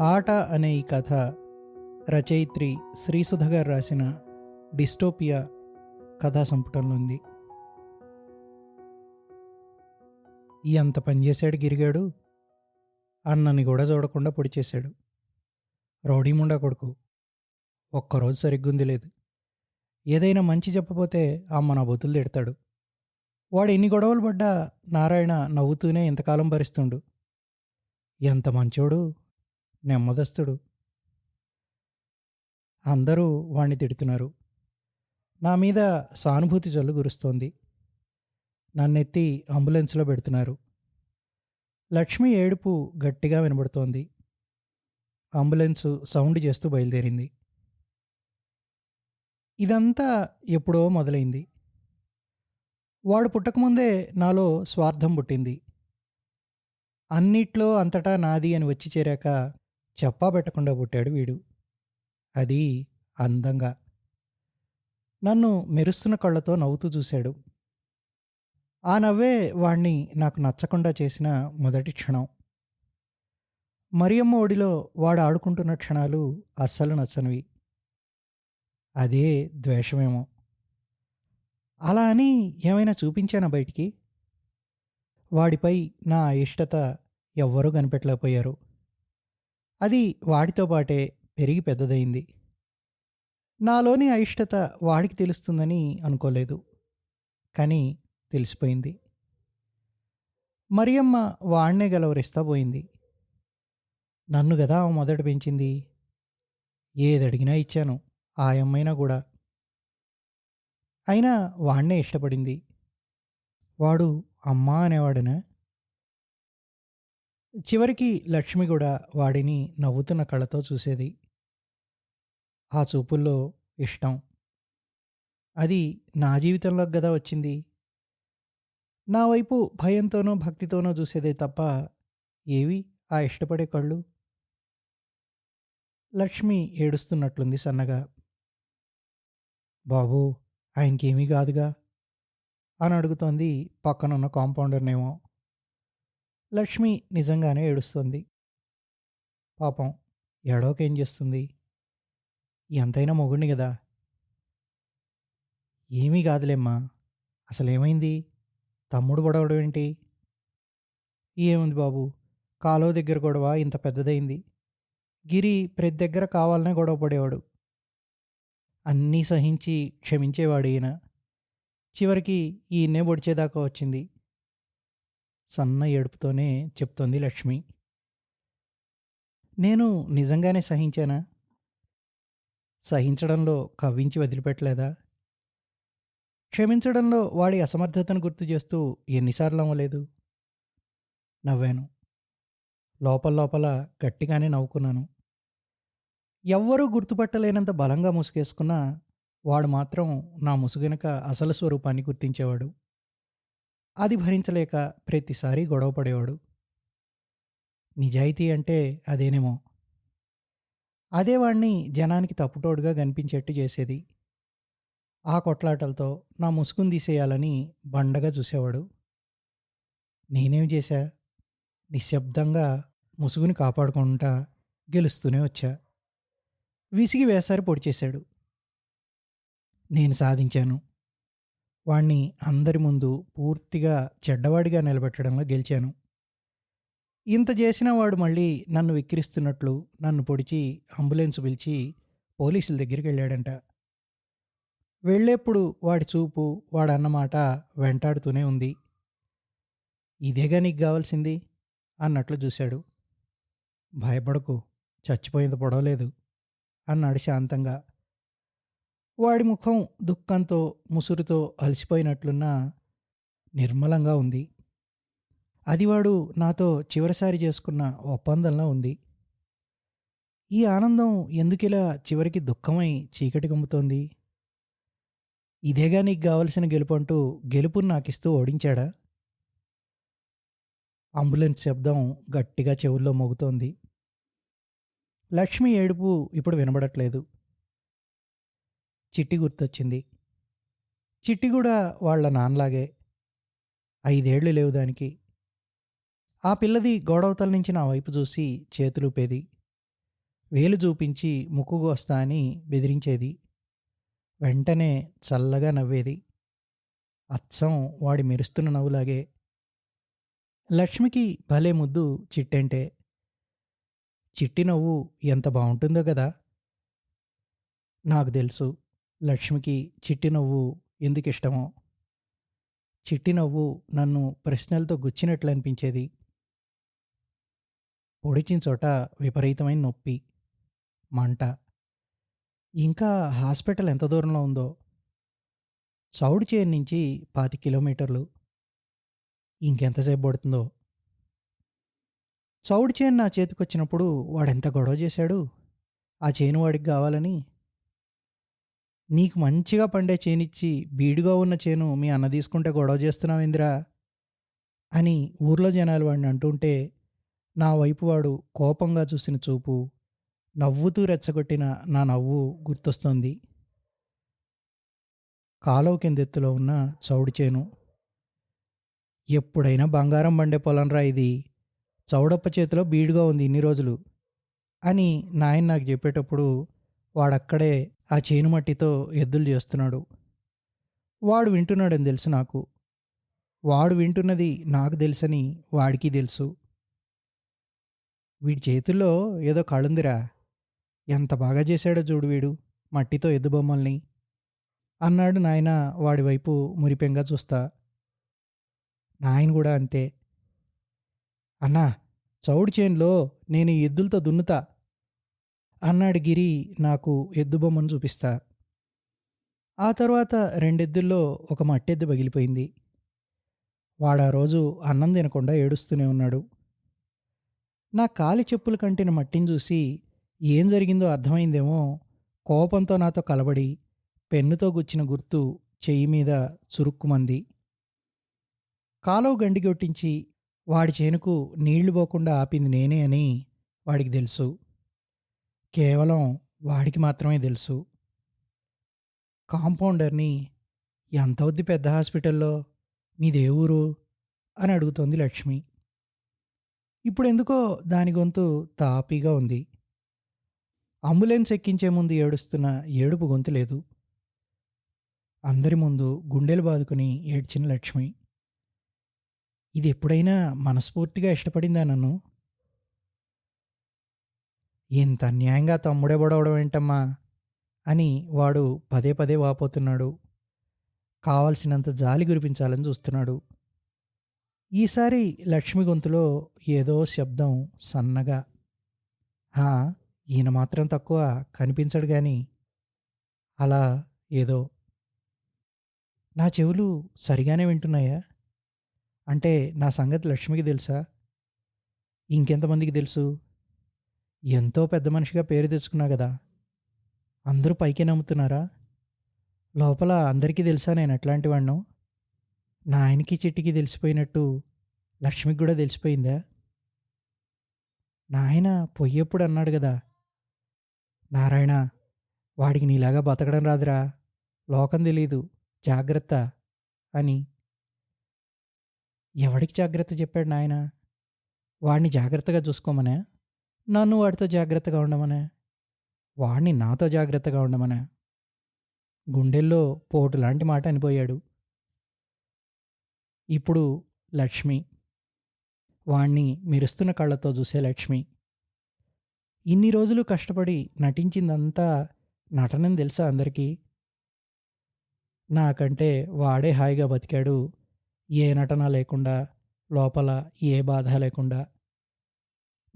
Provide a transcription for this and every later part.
ఆట అనే ఈ కథ రచయిత్రి శ్రీసుధ గారు రాసిన డిస్టోపియా కథా సంపుటంలో ఉంది. ఎంత పనిచేశాడు గిరిగాడు? అన్నని కూడా చూడకుండా పొడి చేశాడు. రౌడీ ముండా కొడుకు. ఒక్కరోజు సరిగ్గుంది లేదు. ఏదైనా మంచి చెప్పపోతే అమ్మ నా బొతులు తిడతాడు. వాడు ఎన్ని గొడవలు పడ్డా నారాయణ నవ్వుతూనే ఇంతకాలం భరిస్తుండు. ఎంత మంచోడు? నెమ్మదస్తుడు. అందరూ వాణ్ణి తిడుతున్నారు. నా మీద సానుభూతి జల్లు గురుస్తోంది నన్నెత్తి అంబులెన్స్లో పెడుతున్నారు. లక్ష్మి ఏడుపు గట్టిగా వినబడుతోంది. అంబులెన్సు సౌండ్ చేస్తూ బయలుదేరింది. ఇదంతా ఎప్పుడో మొదలైంది. వాడు పుట్టకముందే నాలో స్వార్థం పుట్టింది. అన్నిట్లో అంతటా నాది అని వచ్చి చేరాక చెప్పా పెట్టకుండా పుట్టాడు వీడు. అది అందంగా. నన్ను మెరుస్తున్న కళ్ళతో నవ్వుతూ చూశాడు. ఆ నవ్వే వాణ్ణి నాకు నచ్చకుండా చేసిన మొదటి క్షణం. మరియమ్మ ఒడిలో వాడు ఆడుకుంటున్న క్షణాలు అస్సలు నచ్చనివి. అదే ద్వేషమేమో. అలా అని ఏమైనా చూపించానా బయటికి? వాడిపై నా ఇష్టత ఎవ్వరూ కనిపెట్టలేకపోయారు. అది వాడితో పాటే పెరిగి పెద్దదైంది నాలోని అయిష్టత వాడికి తెలుస్తుందని అనుకోలేదు. కానీ తెలిసిపోయింది. మరియమ్మ వాణ్ణే గలవరిస్తా పోయింది. నన్ను గదా మొదట పెంచింది? ఏదడిగినా ఇచ్చాను ఆ అమ్మైనా కూడా. అయినా వాణ్ణే ఇష్టపడింది. వాడు అమ్మా అనేవాడనా? చివరికి లక్ష్మి కూడా వాడిని నవ్వుతున్న కళ్ళతో చూసేది. ఆ చూపుల్లో ఇష్టం. అది నా జీవితంలోకి గదా వచ్చింది. నా వైపు భయంతోనో భక్తితోనో చూసేదే తప్ప ఏవి ఆ ఇష్టపడే కళ్ళు? లక్ష్మి ఏడుస్తున్నట్లుంది సన్నగా. బాబు ఆయనకేమీ కాదుగా అని అడుగుతోంది పక్కనున్న కాంపౌండర్నేమో. లక్ష్మి నిజంగానే ఏడుస్తుంది. పాపం ఏడోకేం చేస్తుంది? ఎంతైనా మొగుడిని కదా ఏమీ కాదులేమ్మా. అసలేమైంది? తమ్ముడు గొడవడం ఏంటి? ఏముంది బాబు? కాలువ దగ్గర గొడవ ఇంత పెద్దదైంది. గిరి ప్రతి దగ్గర కావాలనే గొడవ పడేవాడు. అన్నీ సహించి క్షమించేవాడు ఈయన చివరికి ఈయన్నే పొడిచేదాకా వచ్చింది. సన్న ఏడుపుతోనే చెప్తోంది లక్ష్మి. నేను నిజంగానే సహించానా? సహించడంలో కవ్వించి వదిలిపెట్టలేదా? క్షమించడంలో వాడి అసమర్థతను గుర్తు చేస్తూ ఎన్నిసార్లు అవ్వలేదు నవ్వాను. లోపల లోపల గట్టిగానే నవ్వుకున్నాను. ఎవ్వరూ గుర్తుపట్టలేనంత బలంగా ముసుగేసుకున్నా వాడు మాత్రం నా ముసుగెనక అసలు స్వరూపాన్ని గుర్తించేవాడు. అది భరించలేక ప్రతిసారి గొడవ పడేవాడు. నిజాయితీ అంటే అదేనేమో. అదే వాణ్ణి జనానికి తప్పుటోడుగా కనిపించేట్టు చేసేది. ఆ కొట్లాటలతో నా ముసుగును తీసేయాలని బండగా చూసేవాడు. నేనేం చేశా? నిశ్శబ్దంగా ముసుగుని కాపాడుకుంటా గెలుస్తూనే వచ్చా. విసిగి వేసారి పొడి చేశాడు నేను సాధించాను. వాణ్ణి అందరి ముందు పూర్తిగా చెడ్డవాడిగా నిలబెట్టడంలో గెలిచాను. ఇంత చేసిన వాడు మళ్ళీ నన్ను విక్కిరిస్తున్నట్లు నన్ను పొడిచి అంబులెన్స్ పిలిచి పోలీసుల దగ్గరికి వెళ్ళాడంట. వెళ్ళేప్పుడు వాడి చూపు వాడన్నమాట వెంటాడుతూనే ఉంది. ఇదేగా నీకు కావాల్సింది? అన్నట్లు చూశాడు. భయపడకు చచ్చిపోయింది పొడవలేదు అన్నాడు శాంతంగా. వాడి ముఖం దుఃఖంతో ముసురుతో అలసిపోయినట్లున్న నిర్మలంగా ఉంది. అది వాడు నాతో చివరిసారి చేసుకున్న ఒప్పందంలో ఉంది. ఈ ఆనందం ఎందుకిలా చివరికి దుఃఖమై చీకటి కమ్ముతోంది? ఇదేగా నీకు కావలసిన గెలుపు అంటూ గెలుపును నాకిస్తూ ఓడించాడా? అంబులెన్స్ శబ్దం గట్టిగా చెవుల్లో మోగుతోంది. లక్ష్మి ఏడుపు ఇప్పుడు వినబడట్లేదు. చిట్టి గుర్తొచ్చింది. చిట్టి కూడా వాళ్ళ నాన్నలాగే ఐదేళ్ళు లేవు దానికి. ఆ పిల్లది గోడవతల నుంచి నా వైపు చూసి చేతులూపేది వేలు చూపించి ముక్కుకు వస్తా అని బెదిరించేది. వెంటనే చల్లగా నవ్వేది. అచ్చం వాడి మెరుస్తున్న నవ్వులాగే. లక్ష్మికి భలే ముద్దు చిట్టంటే. చిట్టి నవ్వు ఎంత బాగుంటుందో కదా. నాకు తెలుసు. లక్ష్మికి చిట్టి నవ్వు ఎందుకు ఇష్టమో. చిట్టి నవ్వు నన్ను ప్రశ్నలతో గుచ్చినట్లు అనిపించేది. పొడిచిన చోట విపరీతమైన నొప్పి మంట. ఇంకా హాస్పిటల్ ఎంత దూరంలో ఉందో. చౌడు చేరు నుంచి పాతి కిలోమీటర్లు. ఇంకెంతసేపు పడుతుందో. చౌడు చేను నా చేతికొచ్చినప్పుడు వాడెంత గొడవ చేశాడు? ఆ చేను వాడికి కావాలని నీకు మంచిగా పండే చేనిచ్చి బీడుగా ఉన్న చేను మీ అన్న తీసుకుంటే గొడవ చేస్తున్నావేందిరా అని ఊర్లో జనాలు వాడిని అంటుంటే నా వైపు వాడు కోపంగా చూసిన చూపు నవ్వుతూ రెచ్చగొట్టిన నా నవ్వు గుర్తొస్తుంది. కాలువ కిందెత్తులో ఉన్న చౌడు చేను. ఎప్పుడైనా బంగారం పండే పొలంరా ఇది. చౌడప్ప చేతిలో బీడుగా ఉంది ఇన్ని రోజులు అని నాయన నాకు చెప్పేటప్పుడు వాడక్కడే ఆ చేను మట్టితో ఎద్దులు చేస్తున్నాడు. వాడు వింటున్నాడని తెలుసు నాకు. వాడు వింటున్నది నాకు తెలుసని వాడికి తెలుసు. వీడి చేతుల్లో ఏదో కళుందిరా ఎంత బాగా చేశాడో చూడు వీడు మట్టితో ఎద్దు బొమ్మల్ని. అన్నాడు నాయన వాడి వైపు మురిపెంగా చూస్తా. నాయన కూడా అంతే. అన్నా చౌడు చేనులో నేను ఎద్దులతో దున్నుతా. అన్నాడు గిరి నాకు ఎద్దు బొమ్మను చూపిస్తా. ఆ తర్వాత రెండెద్దుల్లో ఒక మట్టెద్దు పగిలిపోయింది. వాడా రోజు అన్నం తినకుండా ఏడుస్తూనే ఉన్నాడు. నా కాలి చెప్పులు కంటిన మట్టిని చూసి ఏం జరిగిందో అర్థమైందేమో కోపంతో నాతో కలబడి పెన్నుతో గుచ్చిన గుర్తు చెయ్యి మీద చురుక్కుమంది. కాలువ గండిగొట్టించి వాడి చేనుకు నీళ్ళు పోకుండా ఆపింది నేనే అని వాడికి తెలుసు. కేవలం వాడికి మాత్రమే తెలుసు. కాంపౌండర్ని ఎంత అవుద్ది పెద్ద హాస్పిటల్లో? మీదే ఊరు? అని అడుగుతోంది లక్ష్మి. ఇప్పుడు ఎందుకో దాని గొంతు తాపీగా ఉంది. అంబులెన్స్ ఎక్కించే ముందు ఏడుస్తున్న ఏడుపు గొంతు లేదు. అందరి ముందు గుండెలు బాదుకుని ఏడ్చిన లక్ష్మి. ఇది ఎప్పుడైనా మనస్ఫూర్తిగా ఇష్టపడిందా నన్ను? ఇంత అన్యాయంగా తమ్ముడే పడవడం ఏంటమ్మా? అని వాడు పదే పదే వాపోతున్నాడు. కావలసినంత జాలి గురిపించాలని చూస్తున్నాడు. ఈసారి లక్ష్మి గొంతులో ఏదో శబ్దం సన్నగా హా ఈయన మాత్రం తక్కువ కనిపించడు కానీ అలా ఏదో నా చెవులు సరిగానే వింటున్నాయా? అంటే నా సంగతి లక్ష్మికి తెలుసా? ఇంకెంతమందికి తెలుసు? ఎంతో పెద్ద మనిషిగా పేరు తెచ్చుకున్నా కదా. అందరూ పైకే నమ్ముతున్నారా? లోపల అందరికీ తెలుసా నేను ఎట్లాంటి వాడినో నా ఆయనకి చెట్టుకి తెలిసిపోయినట్టు లక్ష్మికి కూడా తెలిసిపోయిందా? నాయన పొయ్యప్పుడు అన్నాడు కదా. నారాయణ వాడికి నీలాగా బతకడం రాదురా. లోకం తెలీదు. జాగ్రత్త అని. ఎవడికి జాగ్రత్త చెప్పాడు నాయన? వాడిని జాగ్రత్తగా చూసుకోమనే? నన్ను వాడితో జాగ్రత్తగా ఉండమనే. వాడిని నాతో జాగ్రత్తగా ఉండమనే. గుండెల్లో పోటు లాంటి మాట అనిపోయాడు. ఇప్పుడు లక్ష్మి. వాణ్ణి మెరుస్తున్న కళ్ళతో చూసే లక్ష్మి. ఇన్ని రోజులు కష్టపడి నటించిందంతా నటనని తెలుసా అందరికీ? నాకంటే వాడే హాయిగా బతికాడు. ఏ నటన లేకుండా లోపల ఏ బాధ లేకుండా.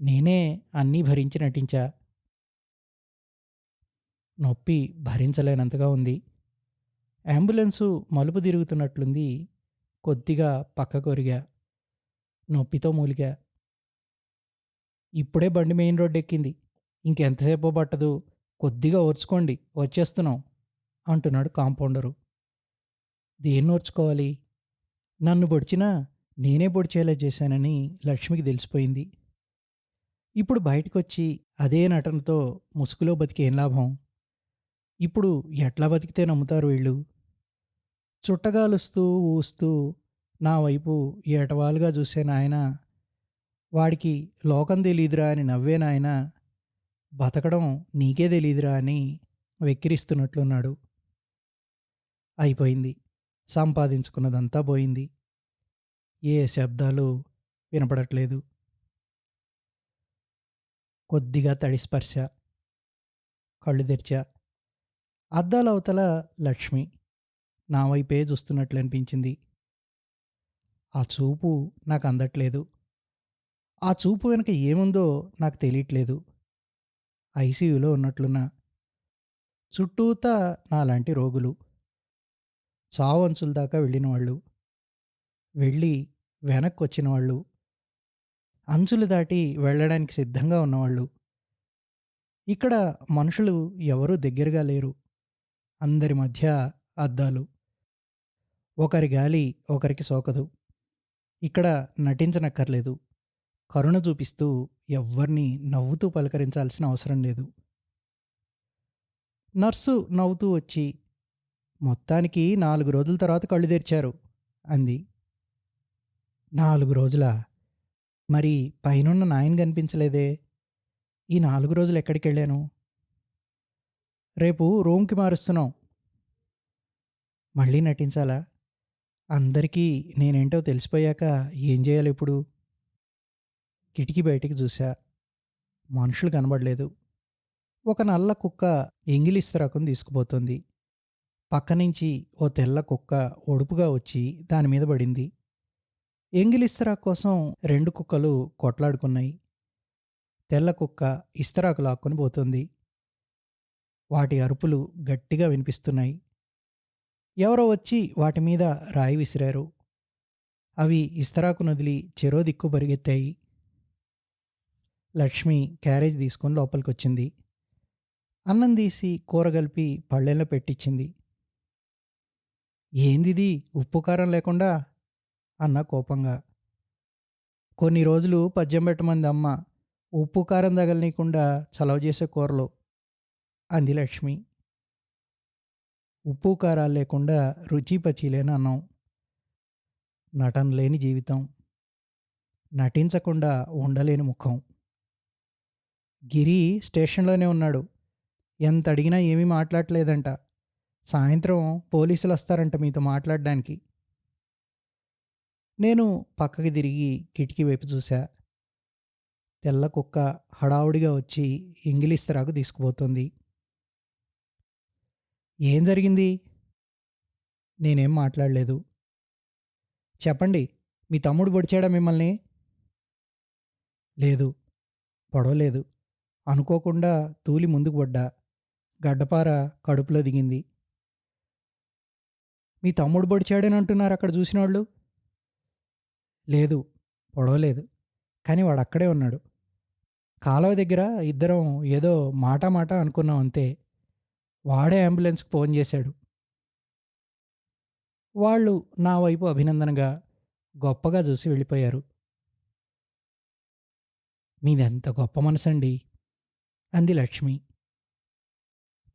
నేనే అన్నీ భరించి నటించా. నొప్పి భరించలేనంతగా ఉంది. అంబులెన్సు మలుపు తిరుగుతున్నట్లుంది. కొద్దిగా పక్క కొరిగా నొప్పితో మూలిగా. ఇప్పుడే బండి మెయిన్ రోడ్డెక్కింది. ఇంకెంతసేపో పట్టదు. కొద్దిగా ఓర్చుకోండి. వచ్చేస్తున్నాం అంటున్నాడు కాంపౌండరు. దేన్ని ఓర్చుకోవాలి? నన్ను పొడిచినా నేనే పొడిచేలా చేశానని లక్ష్మికి తెలిసిపోయింది. ఇప్పుడు బయటకొచ్చి అదే నటనతో ముసుగులో బతికేం లాభం ఇప్పుడు ఎట్లా బతికితే నమ్ముతారు వీళ్ళు చుట్టగాలుస్తూ ఊస్తూ నా వైపు ఏటవాలుగా చూసే నాయన వాడికి లోకం తెలీదురా అని నవ్వే నాయన బతకడం నీకే తెలీదురా అని వెక్కిరిస్తున్నట్లున్నాడు. అయిపోయింది. సంపాదించుకున్నదంతా పోయింది. ఏ శబ్దాలు వినపడట్లేదు. కొద్దిగా తడి స్పర్శ. కళ్ళు తెరిచా. అద్దాలవతల లక్ష్మి. నా వైపే చూస్తున్నట్లనిపించింది. ఆ చూపు నాకు అందట్లేదు ఆ చూపు వెనక ఏముందో నాకు తెలియట్లేదు. ఐసీయూలో ఉన్నట్లున్నా. చుట్టూతా నాలాంటి రోగులు. చావంచుల దాకా వెళ్ళిన వాళ్ళు వెళ్ళి వెనక్కొచ్చిన వాళ్ళు. అంచులు దాటి వెళ్ళడానికి సిద్ధంగా ఉన్నవాళ్ళు. ఇక్కడ మనుషులు ఎవరూ దగ్గరగా లేరు. అందరి మధ్య అద్దాలు. ఒకరి గాలి ఒకరికి సోకదు. ఇక్కడ నటించనక్కర్లేదు. కరుణ చూపిస్తూ ఎవ్వరిని నవ్వుతూ పలకరించాల్సిన అవసరం లేదు. నర్సు నవ్వుతూ వచ్చి, మొత్తానికి నాలుగు రోజుల తర్వాత కళ్ళు తెరిచారు అంది. నాలుగు రోజులా? మరి పైనున్న నాయన కనిపించలేదే? ఈ 4 రోజులు ఎక్కడికెళ్ళాను? రేపు రూమ్‌కి మారుస్తున్నాం. మళ్ళీ నటించాలా? అందరికీ నేనేంటో తెలిసిపోయాక ఏం చేయాలిప్పుడు? కిటికీ బయటికి చూశా మనుషులు కనబడలేదు. ఒక నల్ల కుక్క ఎంగిలిస్తరాకుని తీసుకుపోతోంది. పక్కనుంచి ఓ తెల్ల కుక్క ఒడుపుగా వచ్చి దాని మీద పడింది. ఇస్తరా కోసం రెండు కుక్కలు కొట్లాడుకున్నాయి. తెల్ల కుక్క ఇస్తరాకు లాక్కొని పోతుంది వాటి అరుపులు గట్టిగా వినిపిస్తున్నాయి. ఎవరో వచ్చి వాటి మీద రాయి విసిరారు. అవి ఇస్తరాకునొదిలి చెరో దిక్కు పరిగెత్తాయి. లక్ష్మి క్యారేజ్ తీసుకొని లోపలికొచ్చింది. అన్నం తీసి కూర కలిపి పళ్ళెంలో పెట్టించింది ఏందిది ఉప్పు కారం లేకుండా? అన్న కోపంగా. కొన్ని రోజులు పద్యం పెట్టమంది అమ్మ. ఉప్పు కారం తగలనీయకుండా చలవ చేసే కూరలు అంది లక్ష్మి. ఉప్పు కారాలు లేకుండా రుచి పచి లేని అన్నం. నటన లేని జీవితం. నటించకుండా ఉండలేని ముఖం. గిరి స్టేషన్‌లోనే ఉన్నాడు. ఎంత అడిగినా ఏమీ మాట్లాడట్లేదంట. సాయంత్రం పోలీసులు వస్తారంట మీతో మాట్లాడడానికి. నేను పక్కకి తిరిగి కిటికీ వైపు చూశా తెల్ల కుక్క హడావుడిగా వచ్చి ఎంగిలిస్తరాకు తీసుకుపోతోంది. ఏం జరిగింది? నేనేం మాట్లాడలేదు. చెప్పండి. మీ తమ్ముడు పొడిచాడా మిమ్మల్ని? లేదు. పొడవలేదు. అనుకోకుండా తూలి ముందుకు పడ్డా. గడ్డపార కడుపులో దిగింది. మీ తమ్ముడు పొడిచాడనంటున్నారు అక్కడ చూసినోళ్ళు? లేదు. పొడవలేదు. కానీ వాడక్కడే ఉన్నాడు. కాలువ దగ్గర ఇద్దరం ఏదో మాట మాట అనుకున్నాం అంతే. వాడే అంబులెన్స్‌కి ఫోన్ చేశాడు. వాళ్ళు నా వైపు అభినందనగా, గొప్పగా చూసి వెళ్ళిపోయారు. మీదెంత గొప్ప మనసండి అంది లక్ష్మి.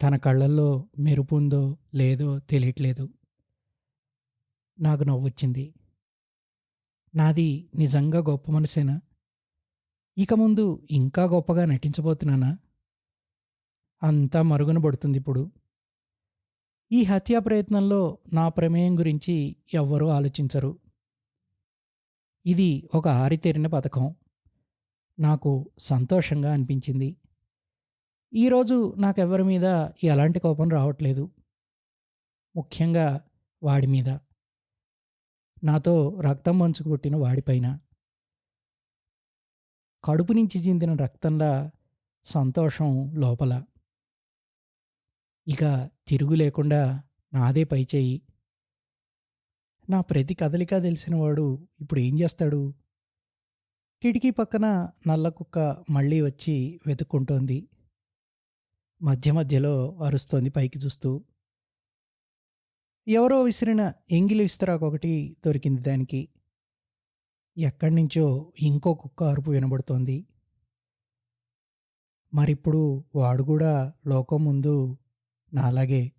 తన కళ్ళల్లో మెరుపుందో లేదో తెలియట్లేదు. నాకు నవ్వొచ్చింది. నాది నిజంగా గొప్ప మనసేనా? ఇక ముందు ఇంకా గొప్పగా నటించబోతున్నానా? అంతా మరుగున పడుతుంది ఇప్పుడు ఈ హత్యా ప్రయత్నంలో నా ప్రమేయం గురించి ఎవ్వరూ ఆలోచించరు. ఇది ఒక ఆరితేరిన పథకం. నాకు సంతోషంగా అనిపించింది. ఈరోజు నాకెవరి మీద ఎలాంటి కోపం రావట్లేదు. ముఖ్యంగా వాడి మీద. నాతో రక్తం పంచుకు పుట్టిన వాడిపైన. కడుపు నుంచి చిందిన రక్తంలా సంతోషం లోపల. ఇక తిరుగు లేకుండా నాదే పై చేయి నా ప్రతి కదలిక తెలిసినవాడు ఇప్పుడు ఏం చేస్తాడు? కిటికీ పక్కన నల్ల కుక్క మళ్ళీ వచ్చి వెతుక్కుంటోంది. మధ్య మధ్యలో అరుస్తోంది పైకి చూస్తూ. ఎవరో విసిరిన ఎంగిలి విస్తరాకొకటి దొరికింది దానికి. ఎక్కడ్నించో ఇంకో కుక్క అరుపు వినబడుతోంది. మరిప్పుడు వాడు కూడా లోకం ముందు నాలాగే